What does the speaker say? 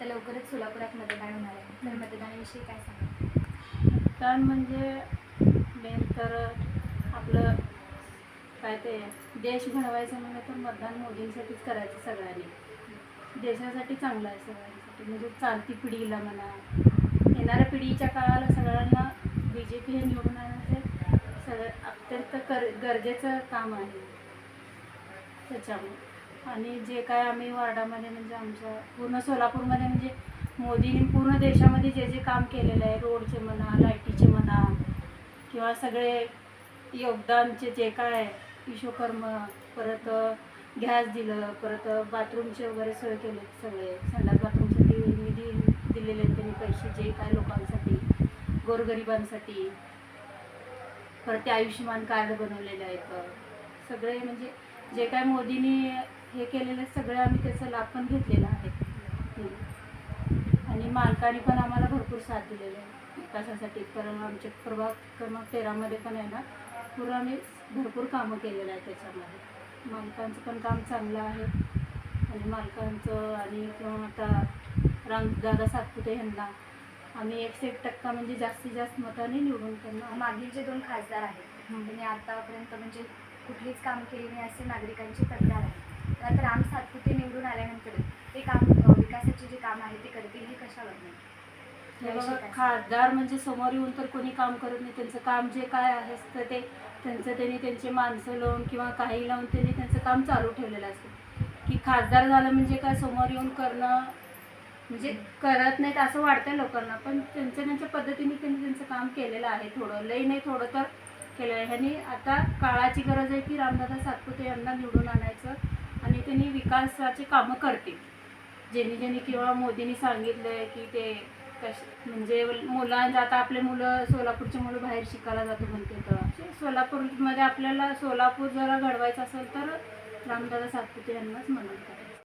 आता लवकरच सोलापुरात मतदान होणार आहे? तर मतदानाविषयी काय सांगा मतदान म्हणजे मेन तर आपलं काय ते देश घडवायचं म्हणलं तर मतदान मोदींसाठीच करायचं सगळ्यांनी. देशासाठी चांगलं आहे सगळ्यांसाठी. म्हणजे चालती पिढीला म्हणा येणाऱ्या पिढीच्या काळाला सगळ्यांना बी जे पी हे निवडून आणणं सगळं अत्यंत कर गरजेचं काम आहे त्याच्यामुळे. आणि जे काय आम्ही वार्डामध्ये म्हणजे आमच्या पूर्ण सोलापूरमध्ये म्हणजे मोदींनी पूर्ण देशामध्ये जे जे काम केलेलं आहे रोडचे म्हणा लाईटीचे म्हणा किंवा सगळे योगदानचे जे काय विश्वकर्म परत गॅस दिलं परत बाथरूमचे वगैरे सोय केले सगळे. संडास बाथरूमसाठी निधी दिलेले आहेत त्यांनी पैसे जे काय लोकांसाठी गोरगरिबांसाठी. परत ते आयुष्यमान कार्ड बनवलेले आहेत. सगळे म्हणजे जे काय मोदींनी हे केलेले सगळे आम्ही त्याचा लाभ पण घेतलेला आहे. आणि मालकाने पण आम्हाला भरपूर साथ दिलेला आहे. विकासासाठी. कारण आमच्या प्रभाग क्रमांक तेरामध्ये पण आहे ना पूर्ण आम्ही भरपूर कामं केलेलं आहे त्याच्यामध्ये. मालकांचं पण काम चांगलं आहे. आणि मालकांचं आणि किंवा आता रामदादा सातपुते यांना आम्ही एकशे एक टक्का म्हणजे जास्तीत जास्त मताने निवडून त्यांना मागील जे दोन खासदार आहेत. त्यांनी आतापर्यंत म्हणजे कुठलीच काम केले नाही असे नागरिकांची तक्रार आहे. तर राम सातपुते निवडून आल्यानंतर ते काम विकासाचे जे काम आहे ते करतील हे कशावर? नाही खासदार म्हणजे समोर येऊन तर कोणी काम करत नाही. त्यांचं काम जे काय आहे तर ते. त्यांचं त्यांनी त्यांचे माणसं लावून किंवा काही लावून त्यांनी त्यांचं काम चालू ठेवलेलं असतं. की खासदार झालं म्हणजे काय? समोर येऊन करणं म्हणजे करत नाहीत असं वाटतं लोकांना. पण त्यांच्या त्यांच्या पद्धतीने त्यांनी त्यांचं काम केलेलं आहे थोडं. लई नाही थोडं तर केलं आहे. ह्यांनी आता काळाची गरज आहे की रामदादा सातपुते यांना निवडून आणायचं. पद्धतीने त्यांनी कामं करते. ज्यांनी ज्यांनी किंवा मोदींनी सांगितलं आहे की ते कश म्हणजे मुलांना आता आपले मुलं सोलापूरची मुलं बाहेर शिकायला जातो म्हणते तर सोलापूरमध्ये आपल्याला सोलापूर जरा घडवायचं असेल तर रामदादा सातपुते यांनाच म्हणतात